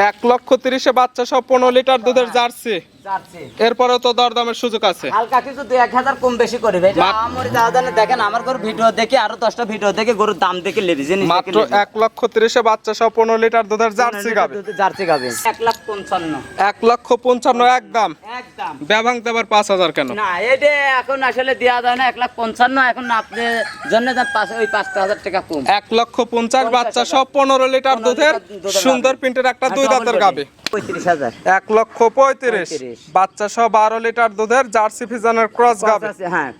এক লক্ষ তিরিশে বাচ্চা সব পনেরো লিটার দুধের জার্সি। এরপরেও তো দরদামের সুযোগ আছে। হালকা কিছু দুই এক হাজার কম বেশি করবে আমার দাদা দেখেন আমার গরু ভিডিও দেখে আরও দশটা ভিডিও দেখে গরুর দাম দেখে লেবি জিনিস মাত্র এক লক্ষ তিরিশে বাচ্চা সহ পনেরো লিটার দুধের জার্সি গাবে। জার্সি গাবে। এক লাখ পঞ্চান্ন। এক লক্ষ পঞ্চান্ন একদম। একদম। ব্যভাং দেবার পাঁচ হাজার কেন? না এটা এখন আসলে দেওয়া যায় না এক লাখ পঞ্চান্ন এখন আপনার জন্য পাঁচ ওই পাঁচটা হাজার টাকা কম। এক লক্ষ পঞ্চাশ বাচ্চা সহ পনেরো লিটার দুধের সুন্দর প্রিন্টের একটা দুই দাঁতের গাবে। পঁয়ত্রিশ হাজার। এক লক্ষ পঁয়ত্রিশ। বাচ্চা সহ বারো লিটার দুধের জার্সি ফিজানের ক্রস গাবে হ্যাঁ।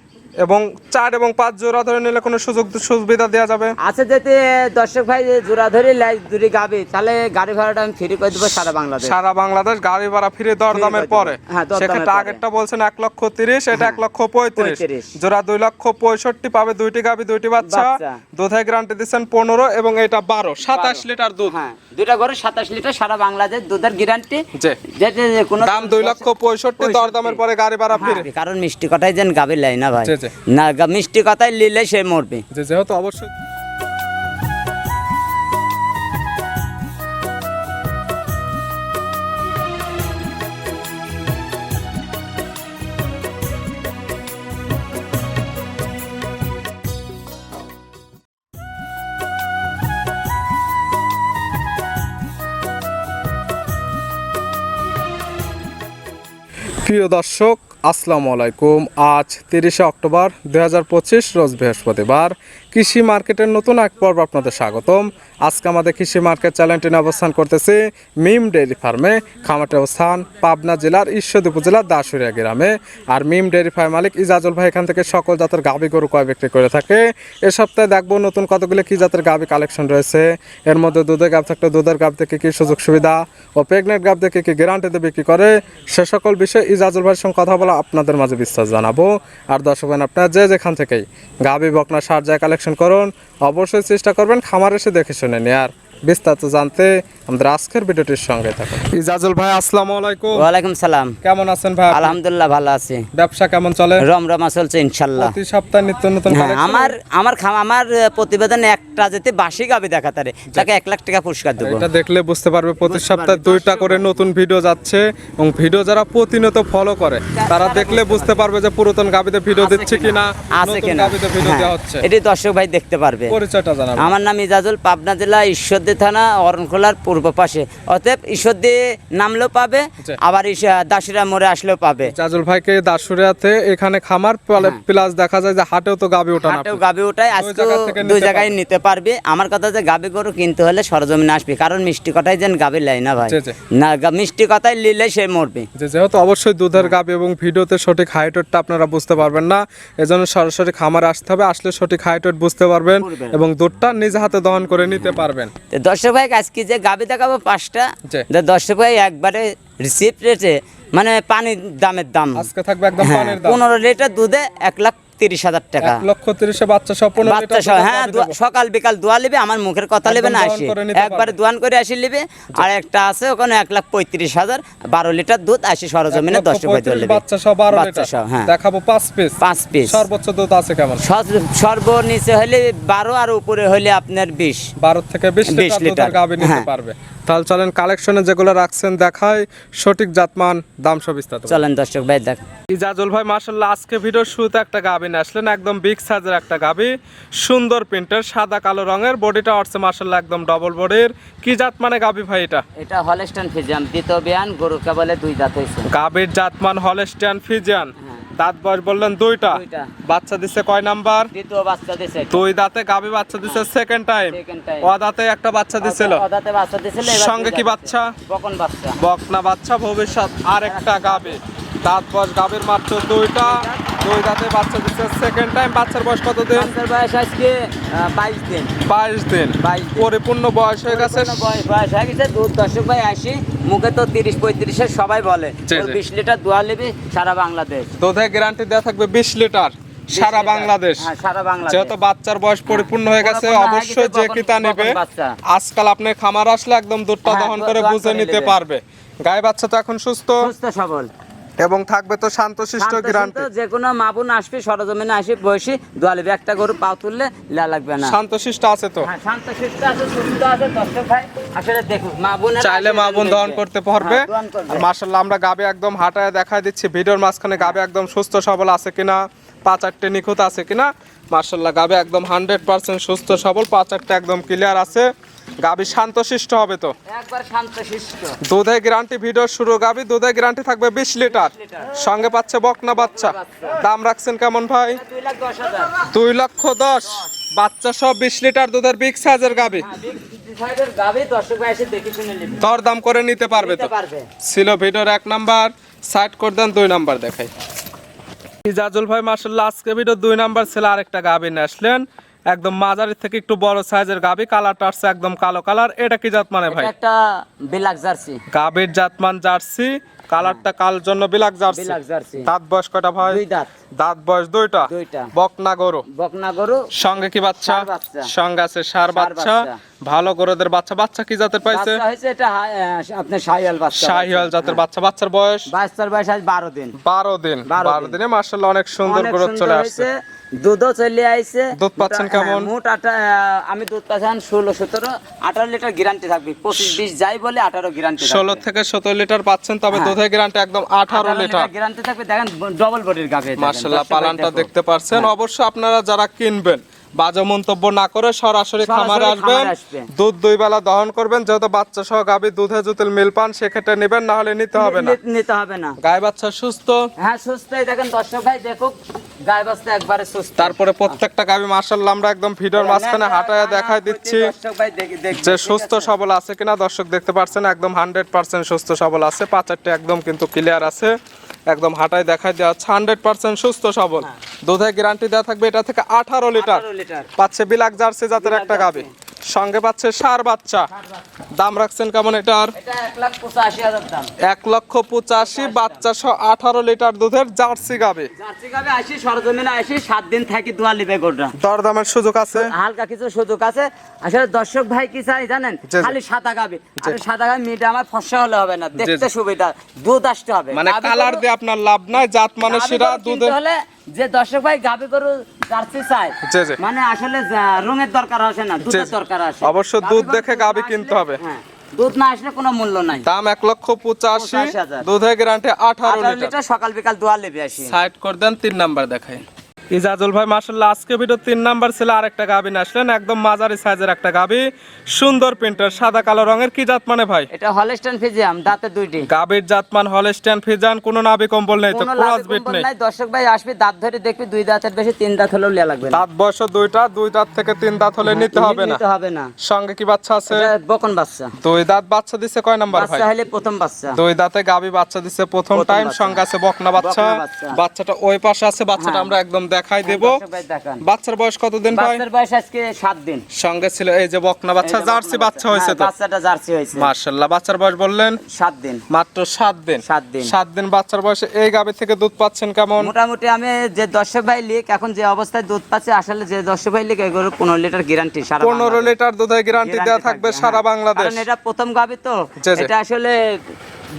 এবং চার এবং পাঁচ জোড়া ধরে নিলে কোনো সুযোগ সুবিধা দেওয়া যাবে? আছে যদি দর্শক ভাই জোড়া ধরে লাই দূরে গাবে। তাহলে গাড়ি ভাড়াটা আমি ফ্রি করে দেবো সারা বাংলাদেশ। সারা বাংলাদেশ গাড়ি ভাড়া ফিরে দরদামের ফিরে পরে। হ্যাঁ, পরে। আগেরটা বলছেন এক লক্ষ তিরিশ এটা এক লক্ষ পঁয়ত্রিশ। জোড়া দুই লক্ষ পঁয়ষট্টি পাবে দুইটি গাবি দুইটি বাচ্চা। দুধের গ্যারান্টি দিচ্ছেন পনেরো এবং এটা বারো। সাতাশ লিটার দুধ। হ্যাঁ দুইটা করে সাতাশ লিটার সারা বাংলাদেশ দুধের গ্যারান্টি। যেতে দাম দুই লক্ষ পঁয়ষট্টি দরদামের পরে গাড়ি ভাড়া ফিরে। হ্যাঁ, কারণ মিষ্টি কথাই যেন গাবে লাই না ভাই। জি। না মিষ্টি কথাই লিলে সে মরবে যে যেহেতু অবশ্যই প্রিয় দর্শক আসসালামু আলাইকুম। আজ তিরিশে অক্টোবর দু হাজার পঁচিশ, রোজ বৃহস্পতিবার। কৃষি মার্কেটের নতুন এক পর্ব আপনাদের স্বাগতম। আজকে আমাদের কৃষি মার্কেট চ্যানেলটি নিয়ে অবস্থান করতেছে মিম ডেয়ারি ফার্মে। খামাটের অবস্থান পাবনা জেলার ঈশ্বরদী উপজেলার দাসুরিয়া গ্রামে। আর মিম ডেয়ারি ফার্ম মালিক ইজাজুল ভাই এখান থেকে সকল জাতের গাভী গরু কয় বিক্রি করে থাকে। এ সপ্তাহে দেখব নতুন কতগুলো কি জাতের গাভী কালেকশন রয়েছে। এর মধ্যে দুধের গাভ থাকলে দুধের গাভ থেকে কি সুযোগ সুবিধা ও প্রেগনেন্ট গাভ থেকে কি গ্যারান্টিতে বিক্রি করে, সে সকল বিষয়ে ইজাজুল ভাইয়ের সঙ্গে কথা বলা আপনাদের মাঝে বিস্তার জানাব। আর দর্শক আপনারা যে যেখান থেকেই গাভী বকনা সার যায় কালেকশন করুন অবশ্যই চেষ্টা করবেন খামার এসে দেখে শুনে নেয়ার বিস্তারিত জানতে আমাদের আজকের ভিডিওটির সঙ্গে থাকুন। ইজাজুল ভাই আসসালামু আলাইকুম। ওয়ালাইকুম সালাম। কেমন আছেন ভাই আলহামদুলিল্লাহ ভালো আছি। ব্যবসা কেমন চলে? রমরমা চলছে ইনশাল্লাহ। প্রতি সপ্তাহে নিত্য নতুন হ্যাঁ আমার আমার আমার প্রতিবেদনে প্রতিবেদনে একটা যেতে বাসি গাবে তাকে এক লাখ টাকা পুরস্কার দেবো। এটা দেখলে বুঝতে পারবে প্রতি সপ্তাহে দুইটা করে নতুন ভিডিও যাচ্ছে এবং ভিডিও যারা প্রতিনিয়ত ফলো করে তারা দেখলে বুঝতে পারবে যে পুরাতন গাবিতে ভিডিও দিচ্ছে কিনা আছে কিনা। হ্যাঁ, এটি দর্শক ভাই দেখতে পারবে। পরিচয়টা জানাব। আমার নাম ইজাজুল পাবনা জেলা ঈশ্বরদী থানা অরণখোলার পূর্ব পাশে। অতএব ঈশ্বরদী নামলেও পাবে আবার দাসিরা মোড়ে আসলেও পাবে। জাজুল ভাইকে দাসুরিয়াতে এখানে খামার প্লাস দেখা যায় যে হাটেও তো গাবি ওঠা হাটেও গাবি ওটাই আজকে দুই জায়গায় নিতে পারবে। আমার কথা যে গাবি গরু কিনতে হলে সরজমিনে আসবে কারণ মিষ্টি কথাই যেন গাবি লাই না ভাই। না মিষ্টি কথাই লিলে সে মরবে। যেহেতু অবশ্যই দুধের গাবি এবং ভিডিওতে সঠিক হাইট আপনারা বুঝতে পারবেন না এজন্য সরাসরি খামারে আসতে হবে আসলে সঠিক হাইট বুঝতে পারবেন এবং দুধটা নিজ হাতে দহন করে নিতে পারবেন। দর্শক ভাই আজকে যে গাবি দেখাবো পাঁচটা দর্শক ভাই একবারে রিসিপ্ট রেটে মানে পানির দামের দাম। আজকে থাকবে একদম হ্যাঁ, পানির দাম। পনেরো লিটার দুধে এক লাখ তিরিশ হাজার টাকা। লক্ষ তিরিশে বাচ্চা বাচ্চা হ্যাঁ। সকাল বিকাল দোয়া লিবে আমার মুখের কথা লিবে না আসি। একবারে দোয়ান করে আসি লিবে আর একটা আছে ওখানে এক লাখ পঁয়ত্রিশ হাজার বারো লিটার দুধ আসি সরজমিনে দশ দোয়া বাচ্চা বারো বাচ্চা হ্যাঁ। দেখাবো পাঁচ পিস পাঁচ পিস সর্বোচ্চ দুধ আছে কেমন? সর্বনিচে হলে বারো আর উপরে হলে আপনার বিশ। বারো থেকে বিশ 20 লিটার গাভী নিতে হ্যাঁ। পারবে। তাহলে চলেন কালেকশনে যেগুলো রাখছেন দেখায় সঠিক জাতমান দাম সব বিস্তারিত চলেন দর্শক ভাই দেখ ইজাজুল ভাই মার্শাল্লাহ আজকে ভিডিওর শুরুতে একটা গাভী নিয়ে আসলেন একদম বিগ সাইজের একটা গাভী সুন্দর প্রিন্টের সাদা কালো রঙের বডিটা আসছে মার্শাল্লাহ একদম ডবল বডির কি জাত মানে গাভী ভাই এটা? এটা হলেস্টান ফিজাম দ্বিতীয় বিয়ান গরু কেবলে দুই দাঁত হয়েছে। গাভীর জাতমান হলস্টিয়ান ফিজিয়ান। দাঁত বয়স বললেন দুইটা। বাচ্চা দিচ্ছে কয় নাম্বার? দ্বিতীয় বাচ্চা দিছে। দুই দাঁতে গাভী বাচ্চা দিচ্ছে সেকেন্ড টাইম ও দাঁতে একটা বাচ্চা দিছিল। অদাতে বাচ্চা দিছিল সঙ্গে কি বাচ্চা? বকন বাচ্চা। বকনা বাচ্চা ভবিষ্যৎ আর একটা গাবে দাঁত বয়স গাবের মাত্র দুইটা। দুই দাঁতে বাচ্চা দিচ্ছে সেকেন্ড টাইম বাচ্চার বয়স কত দিন বাচ্চার বয়স আজকে বাইশ দিন। বাইশ দিন। 22 দিন। পরিপূর্ণ বয়স হয়ে গেছে। বয়স বয়স হয়ে গেছে। দুধ দর্শক ভাই আসি। মুখে তো তিরিশ পঁয়ত্রিশের সবাই বলে। বিশ লিটার দোয়া নেবে সারা বাংলাদেশ। দুধে গ্যারান্টি দেওয়া থাকবে বিশ লিটার সারা বাংলাদেশ। হ্যাঁ সারা বাংলাদেশ। যেহেতু বাচ্চার বয়স পরিপূর্ণ হয়ে গেছে অবশ্যই যে কিতা নেবে আজকাল আপনি খামার আসলে একদম দুধটা হ্যাঁ, দহন করে বুঝে নিতে পারবে। গায়ে বাচ্চা তো এখন সুস্থ। সুস্থ সবল। এবং থাকবে তো শান্তশিষ্ট শান্তশিষ্ট যে কোনো মাপুন আসবে সরজমিনে আসবে বসি দোয়ালিবে একটা গরু পাও তুললে লা লাগবে না। শান্তশিষ্ট আছে তো? হ্যাঁ শান্তশিষ্ট আছে সুস্থ আছে দর্শক ভাই আসলে দেখুন চাইলে দহন করতে পারবে। হ্যাঁ, আর মার্শাল্লাহ আমরা গাবে একদম হাঁটায় দেখায় দিচ্ছি। ভিডিওর মাঝখানে গাবে একদম সুস্থ সবল আছে কিনা পা চারটে নিখুঁত আছে কিনা মার্শাল্লাহ গাবে একদম হান্ড্রেড পার্সেন্ট সুস্থ সবল পা চারটে একদম ক্লিয়ার আছে। গাবি শান্তশিষ্ট হবে তো? একবার শান্তশিষ্ট। দুধে গ্যারান্টি ভিডিও শুরু। গাবি দুধে গ্যারান্টি থাকবে বিশ লিটার। সঙ্গে পাচ্ছে বকনা বাচ্চা। দাম রাখছেন কেমন ভাই? দুই লাখ দশ হাজার। দুই লক্ষ দশ। বাচ্চা সব বিশ লিটার দুধের বিগ সাইজের গাবি। সাইডের গাবি দর্শক ভাই এসে দেখে শুনে নেবে। দর দাম করে নিতে পারবে তো? ছিল ভিডিওর এক নাম্বার সাইড করে দেন দুই নাম্বার দেখাই। ইজাজুল ভাই মার্শাল্লাহ আজকে ভিডিও দুই নাম্বার ছিল। আরেকটা গাবি নিয়ে আসলেন। একদম মাঝারি থেকে একটু বড় সাইজের গাবি কালারটা আসছে একদম কালো কালার। এটা কি জাত মানে ভাই একটা বিলাক জার্সি। গাবির জাতমান জার্সি কালারটা কাল জন্য বিলাক জার্সি। বিলাক জার্সি। দাঁত বয়স কয়টা ভাই? দুই দাঁত। দাঁত বয়স দুইটা? দুইটা। বকনা গরু। বকনা গরু। সঙ্গে কি বাচ্চা? বাচ্চা। সঙ্গে আছে সার বাচ্চা। ভালো গরুদের বাচ্চা বাচ্চা কি জাতের পাইছে? বাচ্চা হয়েছে এটা আপনার শাহিয়াল বাচ্চা শাহিওয়াল জাতের বাচ্চা বাচ্চার বয়স? বাচ্চার বয়স আজ বারো দিন। বারো দিন বারো বারো দিন। দিনে মার্শাল্লাহ অনেক সুন্দর সুন্দর চলে আসছে। দুধও চলে আইছে। দুধ পাচ্ছেন কেমন? হ্যাঁ, মোট আটা আমি দুধ পাচ্ছি ষোলো সতেরো আঠারো লিটার গ্যারান্টি থাকবে। পঁচিশ বিশ যাই বলে আঠারো গ্যারান্টি ষোলো থেকে সতেরো লিটার পাচ্ছেন তবে হ্যাঁ। দুধের গ্যারান্টি একদম আঠারো লিটার গ্যারান্টি থাকবে দেখেন ডবল বডির পালানটা দেখতে পারছেন। অবশ্যই আপনারা যারা কিনবেন বাজে মন্তব্য না করে সরাসরি খামারে আসবেন। দুধ দুই বেলা দহন করবেন যেহেতু বাচ্চা সহ গাভী দুধে জুতিল মিল পান সেক্ষেত্রে নেবেন না হলে নিতে হবে না। নিতে হবে না। গায়ে বাচ্চা সুস্থ। হ্যাঁ সুস্থ এই দেখেন দর্শক ভাই দেখুক গায়ে বাস্তা একবারে সুস্থ। তারপরে প্রত্যেকটা গাভী মার্শাল্লাহ আমরা একদম ভিডিওর মাঝখানে হাঁটায় দেখায় দিচ্ছি যে সুস্থ সবল আছে কিনা। দর্শক দেখতে পাচ্ছেন একদম হান্ড্রেড পার্সেন্ট সুস্থ সবল আছে। পাঁচারটি একদম কিন্তু ক্লিয়ার আছে। একদম হাঁটায় দেখায় দেওয়া হচ্ছে হান্ড্রেড পার্সেন্ট সুস্থ সবল। দুধে গ্যারান্টি দেওয়া থাকবে এটা থেকে আঠারো লিটার। পাচ্ছে বিলাক জার্সি জাতের একটা গাবি। সঙ্গে পাচ্ছে সার বাচ্চা। দাম রাখছেন কেমন এটার? এক লক্ষ পঁচাশি বাচ্চা সহ আঠারো লিটার দুধের জার্সি গাবে। সাত দিন থাকি দোয়া লিবে গোটা দরদামের সুযোগ আছে? হালকা কিছু সুযোগ আছে। আসলে দর্শক ভাই কি চাই জানেন। খালি সাদা গাবে। সাদা গাবে মেয়েটা আমার ফসা হলে হবে না। দেখতে সুবিধা। দুধ আসতে হবে। মানে কালার দিয়ে আপনার লাভ নাই জাত মানে কিনতে দুধের হলে যে দর্শক ভাই গাবি গরু জার্সি। মানে আসলে রঙের দরকার আসে না দুধের দরকার আসে। অবশ্য দুধ দেখে গাবি কিনতে হবে। হ্যাঁ, দুধ না আসলে কোনো মূল্য নাই। দাম এক লক্ষ পঁচাশি 85,000 দুধের গ্যারান্টি আঠারো লিটার। সকাল বিকাল দোয়া লেবে আসি। সাইড করে দেন তিন নাম্বার দেখাই। ইজাজুল ভাই মার্শাল্লাহ আজকে ভিডিও তিন নাম্বার ছিল আরেকটা গাবি নিয়ে আসলেন একদম মাঝারি সাইজের একটা গাবি সুন্দর প্রিন্টার সাদা কালো রঙের কি জাত মানে ভাই? এটা হলস্টেন ফিজিয়াম দাঁতে দুইটি। গাবির জাতমান হলস্টেন ফিজান কোনো নাবি কম্বল নেই তো ক্রস বিট নেই। দর্শক ভাই আসবে দাঁত ধরে দেখবি দুই দাঁতের বেশি তিন দাঁত হলেও লিয়া লাগবে দাঁত বয়স দুইটা দুই দাঁত থেকে তিন দাঁত হলে নিতে হবে না। নিতে হবে না। সঙ্গে কি বাচ্চা আছে? বকন বাচ্চা। দুই দাঁত বাচ্চা দিছে কয় নাম্বার ভাই? বাচ্চা হলে প্রথম বাচ্চা। দুই দাঁতে গাবি বাচ্চা দিছে প্রথম টাইম সঙ্গে আছে বকনা বাচ্চা। বাচ্চাটা ওই পাশে আছে বাচ্চাটা হ্যাঁ। আমরা একদম দেখাই দেব। ভাই দেখান। বাচ্চার বয়স কতদিন ভাই? বাচ্চার বয়স আজকে সাত দিন। সঙ্গে ছিল এই যে বকনা বাচ্চা জার্সি বাচ্চা হয়েছে হ্যাঁ, তো? বাচ্চাটা জার্সি হয়েছে। মার্শাল্লাহ বাচ্চার বয়স বললেন? সাত দিন। মাত্র সাত দিন। সাত দিন। সাত দিন বাচ্চার বয়সে এই গাবি থেকে দুধ পাচ্ছেন কেমন? মোটামুটি আমি যে দর্শক ভাই লিক এখন যে অবস্থায় দুধ পাচ্ছে আসলে যে দর্শক ভাই লিক এগুলো পনেরো লিটার গ্যারান্টি সারা পনেরো বাংলাদেশ। লিটার দুধের গ্যারান্টি দেওয়া থাকবে থাকবে, সারা হ্যাঁ। বাংলাদেশ। কারণ এটা প্রথম গাবি তো। এটা আসলে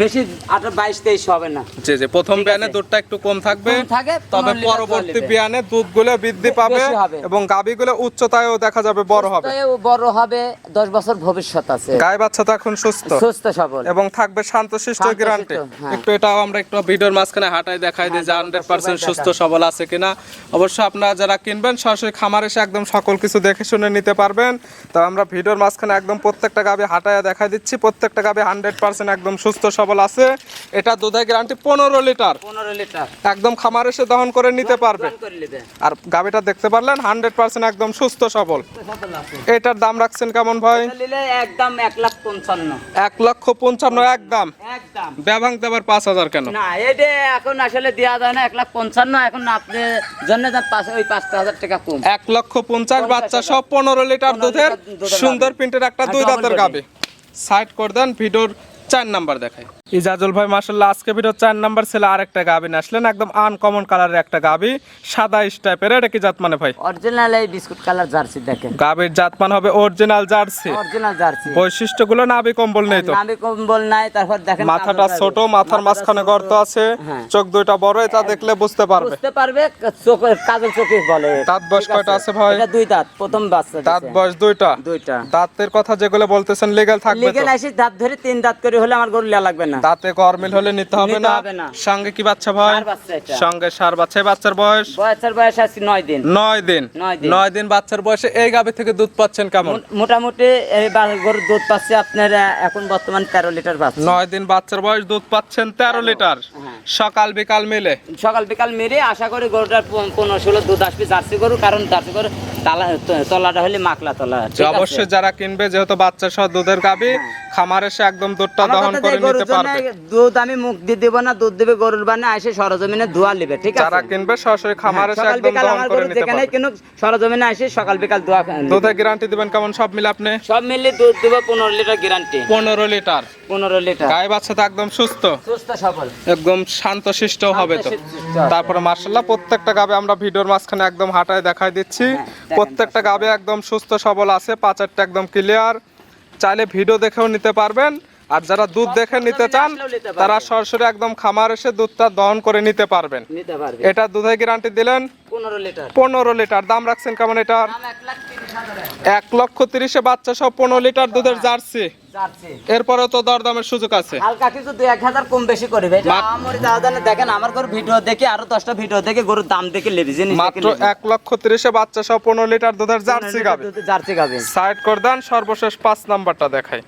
বেশি আঠারো বাইশ তেইশ হবে না। জি জি প্রথম বিয়ানে। দুধটা একটু কম থাকবে থাকে, তবে পরবর্তী বিয়ানে দুধগুলো বৃদ্ধি পাবে এবং গাবিগুলো উচ্চতায়ও দেখা যাবে বড় হবে। বড় হবে দশ বছর ভবিষ্যৎ আছে। গায়ে বাচ্চা তো এখন সুস্থ। সুস্থ সবল। এবং থাকবে শান্তশিষ্ট গ্যারান্টি হ্যাঁ। একটু এটাও আমরা একটু ভিডিওর মাঝখানে হাঁটাই দেখাই দিই যে হান্ড্রেড পার্সেন্ট সুস্থ সবল আছে কিনা। অবশ্য আপনারা যারা কিনবেন সরাসরি খামার এসে একদম সকল কিছু দেখে শুনে নিতে পারবেন। তো আমরা ভিডিওর মাঝখানে একদম প্রত্যেকটা গাবি হাঁটায় দেখাই দিচ্ছি। প্রত্যেকটা গাবি হান্ড্রেড পার্সেন্ট একদম সুস্থ সবল। আছে। এটা দুধের গ্যারান্টি পনেরো লিটার। পনেরো লিটার। একদম খামার এসে দহন করে নিতে পারবে। আর গাবিটা দেখতে পারলেন হান্ড্রেড পার্সেন্ট একদম সুস্থ সবল। সবল এটার দাম রাখছেন কেমন ভাই? একদম এক লাখ পঞ্চান্ন। এক লক্ষ পঞ্চান্ন একদম। একদম। ব্যবাং দেবার পাঁচ হাজার কেন? না এটা এখন আসলে দেওয়া যায় না এক লাখ পঞ্চান্ন এখন আপনি জন্য ওই পাঁচটা হাজার টাকা কম। এক লক্ষ পঞ্চাশ বাচ্চা সব পনেরো লিটার দুধের সুন্দর প্রিন্টের একটা দুই দাঁতের গাবে সাইড করে দেন ভিডিওর চার নাম্বার দেখায় ইজাজুল ভাই মাসাল্লাহ আজকে ভিডিও চার নাম্বার ছিল আরেকটা গাবি নিয়ে আসলেন। একদম আনকমন কালারের একটা গাবি সাদা স্টাইপের এটা কি জাত মানে ভাই? অরিজিনাল এই বিস্কুট কালার জার্সি দেখেন। গাবির জাত মানে হবে অরিজিনাল জার্সি। Original jersey. বৈশিষ্ট্যগুলো নাবি কম্বল নেই তো। নামে কম্বল নাই তারপর দেখেন মাথাটা ছোট মাথার মাঝখানে গর্ত আছে হ্যাঁ। চোখ দুইটা বড় এটা দেখলে বুঝতে পারবে। বুঝতে পারবে চোখের কাজল চোখে বলে। দাঁত বয়স কয়টা আছে? ভাই? এটা দুই দাঁত প্রথম বাচ্চা দাঁত বয়স দুইটা। দুইটা। দাঁতের কথা যেগুলো বলতেছেন লিগেল থাকবে তো। লিগেল আসি দাঁত ধরে তিন দাঁত করে হলে আমার গরু লাগবে না। দাঁতে গরমিল হলে নিতে হবে না। সঙ্গে কি বাচ্চা ভাই। সঙ্গে সার বাচ্চা। বাচ্চার বয়স? বয়সের বয়স আছে নয় দিন। নয় দিন। নয় দিন। বাচ্চার বয়সে। এই গাভী থেকে দুধ পাচ্ছেন কেমন? মোটামুটি এই গরুর দুধ পাচ্ছে আপনার এখন বর্তমান তেরো লিটার পাচ্ছে। নয় দিন বাচ্চার বয়স দুধ পাচ্ছেন তেরো লিটার। হ্যাঁ। সকাল বিকাল মিলে। সকাল বিকাল মেরে আশা করি গরুটার প- পনেরো ষোলো দুধ আসবে জার্সি গরু কারণ জার্সি গরু তালা তলাটা হলে মাকলা তলা অবশ্যই যারা কিনবে যেহেতু বাচ্চা সহ দুধের গাভী খামার এসে একদম দুধটা দহন করে নিতে পারবে। দুধ আমি মুখ দিয়ে দেবো না দুধ দেবে গরুর বানে এসে সরজমিনে ধোয়া নেবে ঠিক আছে? যারা কিনবে সরাসরি খামার হ্যাঁ, এসে একদম দহন করে নিতে পারবে। কিন্তু সরজমিনে এসে সকাল বিকাল ধোয়া নেবে। গ্যারান্টি দিবেন কেমন? সব মিলে আপনি? সব মিলিয়ে দুধ দেবো পনেরো লিটার গ্যারান্টি লিটার। গায়ে বাচ্চা তো একদম সুস্থ। সুস্থ সফল একদম শান্ত শিষ্ট হবে তো। তারপরে মার্শাল্লাহ প্রত্যেকটা গাবে আমরা ভিডিওর মাঝখানে একদম হাঁটায় দেখাই দিচ্ছি। হ্যাঁ, প্রত্যেকটা গাবে একদম সুস্থ সবল আছে পাচারটা একদম ক্লিয়ার চাইলে ভিডিও দেখেও নিতে পারবেন। আর যারা দুধ দেখে নিতে চান। তারা সরাসরি একদম খামার এসে দুধটা দহন করে নিতে পারবেন। এটা দুধের গ্যারান্টি দিলেন পনেরো লিটার। দাম রাখছেন কেমন এটার এক লক্ষ তিরিশে বাচ্চা সব পনেরো লিটার দুধের জার্সি। যাচ্ছে। এরপরেও তো দরদামের সুযোগ আছে। হালকা কিছু দুই এক হাজার কম বেশি করবে। আমার দাদা দেখেন আমার গরু ভিডিও দেখে আরও দশটা ভিডিও দেখে গরুর দাম দেখে নেবে। জিনিস মাত্র এক লক্ষ তিরিশে বাচ্চা সহ পনেরো লিটার দুধের জার্সি গাবে। জার্সি গাবে। সাইড করে দেন সর্বশেষ পাঁচ নাম্বারটা দেখাই।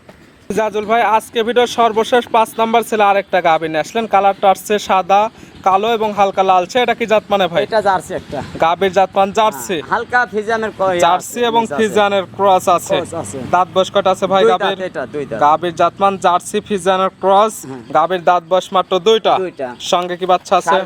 জাজুল ভাই আজকে ভিডিওর সর্বশেষ পাঁচ নাম্বার ছিল আরেকটা গাভী নিয়ে আসলেন। কালারটা আসছে সাদা কালো এবং হালকা লালচে। এটা কি জাত মানে ভাই? এটা জার্সি একটা। গাভীর জাত মান জার্সি হালকা ফিজামের ক- জার্সি এবং ফিজানের ক্রস আছে। দাঁত বয়স কটা আছে ভাই গাভীর। গাভীর জাতমান জার্সি ফিজানের ক্রস। গাভীর দাঁত বয়স মাত্র দুইটা। দুইটা। সঙ্গে কি বাচ্চা আছে।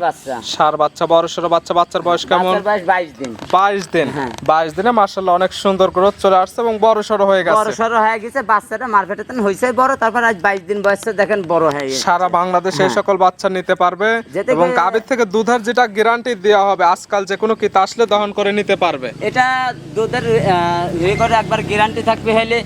সার বাচ্চা। বড় সড়ো বাচ্চা বাচ্চার বয়স কেমন? বাচ্চার বয়স বাইশ দিন। বাইশ দিন। হ্যাঁ। বাইশ দিনে মার্শাল্লাহ অনেক সুন্দর গ্রোথ চলে আসছে এবং বড় সড়ো হয়ে গেছে বড় গেছে। হয়ে গেছে বাচ্চাটা মার্কেটে হয়েছে বড় তারপর আজ বাইশ দিন বয়সে দেখেন বড় হয়ে সারা বাংলাদেশে এই সকল বাচ্চা নিতে পারবে এবং গাভীর থেকে দুধের যেটা গ্যারান্টি দেওয়া হবে আজকাল যে কোনো কিতা আসলে দহন করে নিতে পারবে। এটা দুধের রেকর্ড একবার গ্যারান্টি থাকবে হলে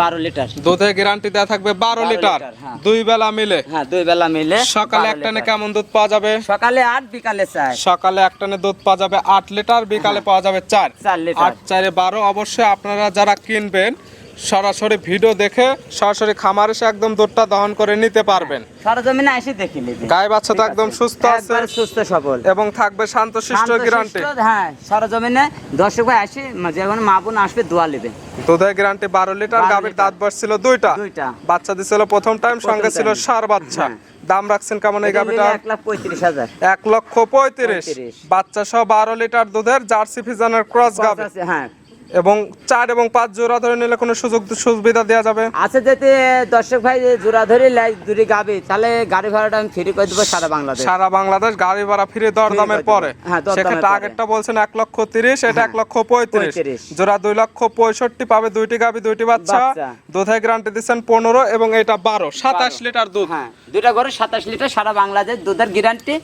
বারো লিটার। দুধের গ্যারান্টি দেওয়া থাকবে বারো লিটার। হ্যাঁ। দুই বেলা মিলে। হ্যাঁ দুই বেলা মিলে সকালে 12 একটানে কেমন দুধ পাওয়া যাবে? সকালে আট বিকালে চার। সকালে একটানে দুধ পাওয়া যাবে আট লিটার বিকালে পাওয়া যাবে চার। চার লিটার। আট চারে বারো অবশ্যই আপনারা যারা কিনবেন সরাসরি ভিডিও দেখে সরাসরি খামার এসে একদম দুধটা দহন করে নিতে পারবেন। সরজমিনে এসে দেখে নেবে। গায়ে বাচ্চা তো একদম সুস্থ আছে। সুস্থ সবল। এবং থাকবে শান্তশিষ্ট শান্তশিষ্ট, গ্যারান্টি হ্যাঁ সরজমিনে দর্শক ভাই আসে যখন মা বোন আসবে দোয়া নেবে। দুধের গ্যারান্টি বারো লিটার 12 গাভীর। দাঁত ছিল দুইটা। দুইটা। বাচ্চা দিছিল প্রথম টাইম সঙ্গে ছিল সার বাচ্চা। হ্যাঁ। দাম রাখছেন কেমন এই গাভীটা এক লাখ পঁয়ত্রিশ হাজার। এক লক্ষ পঁয়ত্রিশ। বাচ্চা সহ বারো লিটার দুধের জার্সি ফিজানের ক্রস গাভী। হ্যাঁ। এবং চার এবং পাঁচ জোড়া ধরে নিলে কোনো সুযোগ সুবিধা দেওয়া যাবে? আছে যদি দর্শক ভাই জোড়া ধরে দূরে গাবে তাহলে গাড়ি ভাড়াটা আমি ফ্রি করে দেবো সারা বাংলাদেশ। সারা বাংলাদেশ গাড়ি ভাড়া ফিরে দরদামের করে দেবো। পরে। হ্যাঁ, সেক্ষেত্রে আগেরটা বলছেন এক লক্ষ তিরিশ এটা এক লক্ষ পঁয়ত্রিশ। 35 জোড়া দুই লক্ষ পঁয়ষট্টি পাবে দুইটি গাবি দুইটি বাচ্চা। দুধের গ্যারান্টি দিচ্ছেন পনেরো এবং এটা বারো। সাতাশ লিটার দুধ। হ্যাঁ দুটা করে সাতাশ লিটার সারা বাংলাদেশ দুধের গ্যারান্টি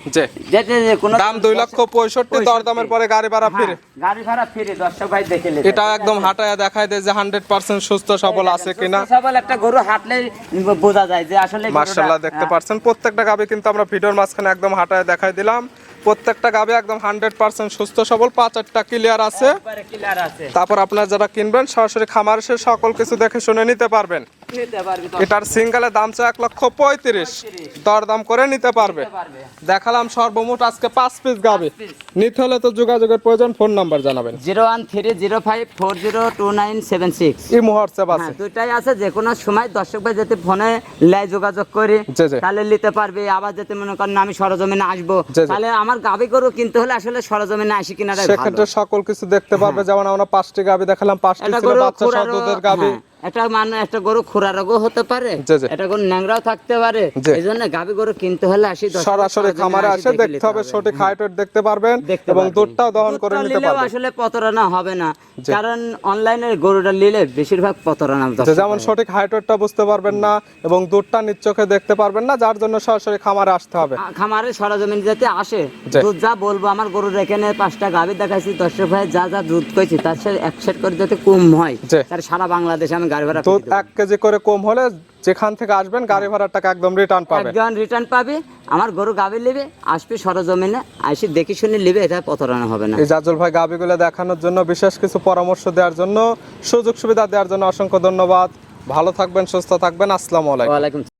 যেতে কোনো দাম দুই লক্ষ পঁয়ষট্টি দরদামের পরে গাড়ি ভাড়া ফিরে। হ্যাঁ, গাড়ি ভাড়া ফ্রি দর্শক ভাই দেখে। এটা একদম হাঁটায় দেখায় দেয় যে হান্ড্রেড পার্সেন্ট সুস্থ সবল আছে কিনা। সবল একটা গরু হাঁটলে বোঝা যায় যে আসলে মার্শাল্লাহ দেখতে পাচ্ছেন। পারছেন প্রত্যেকটা গাবে কিন্তু আমরা ভিডিওর মাঝখানে একদম হাঁটায় দেখায় দিলাম। প্রত্যেকটা গাবি একদম হান্ড্রেড পার্সেন্ট সুস্থ সবল পাঁচ আটটা ক্লিয়ার আছে। তারপর আপনারা যারা কিনবেন সরাসরি খামার এসে সকল কিছু দেখে শুনে নিতে পারবেন। এটার সিঙ্গেলের দাম চাই এক লক্ষ পঁয়ত্রিশ। দরদাম করে নিতে পারবে। দেখালাম সর্বমোট আজকে পাঁচ পিস গাবি নিতে হলে তো যোগাযোগের প্রয়োজন ফোন নাম্বার জানাবেন। Zero one three zero five four zero two nine seven six. ই হোয়াটসঅ্যাপ আছে। হ্যাঁ দুইটাই আছে যে কোনো সময় দর্শক ভাই যদি ফোনে লাই যোগাযোগ করে। তাহলে নিতে পারবে। আবার যদি মনে করেন আমি সরজমিনে আসব। তাহলে আমার গাবি গরু কিনতে হলে আসলে সরজমিনে আসি ভালো। সেক্ষেত্রে সকল কিছু দেখতে পারবে যেমন আমরা পাঁচটি গাবি দেখালাম পাঁচটি ছিল বাচ্চা সহ দুধের গাবি। একটা মানে একটা গরু খোরা রোগও হতে পারে গরু ন্যাংরাও থাকতে পারে। এই জন্য গাভী গরু কিনতে হলে আসি সরাসরি খামারে আসি দেখতে হবে সঠিক হাইট দেখতে পারবেন এবং দুধটাও দহন করে নিতে পারবেন। আসলে প্রতারণা হবে না। কারণ অনলাইনে গরুটা নিলে বেশিরভাগ প্রতারণা যেমন সঠিক হাইট ওয়েটটা বুঝতে পারবেন না এবং দুধটা নিজ চোখে দেখতে পারবেন না যার জন্য সরাসরি খামারে আসতে হবে। খামারে সরজমিন যাতে আসে দুধ যা বলব আমার গরুর এখানে পাঁচটা গাভী দেখাইছি দর্শক ভাই যা যা দুধ কইছি তার সাথে এক সেট করে যাতে কম হয়। তার সারা বাংলাদেশে আমি গাড়ি ভাড়া দুধ এক কেজি করে কম হলে যেখান থেকে আসবেন গাড়ি ভাড়ার টাকা একদম রিটার্ন পাবে। একদম রিটার্ন পাবে। আমার গরু গাভী নেবে আসবে সরজমিনে আসি দেখে শুনে নেবে এটা প্রতারণা হবে না। এই জাজল ভাই গাবিগুলো দেখানোর জন্য বিশেষ কিছু পরামর্শ দেওয়ার জন্য সুযোগ সুবিধা দেওয়ার জন্য অসংখ্য ধন্যবাদ। ভালো থাকবেন সুস্থ থাকবেন। আসসালামু আলাইকুম।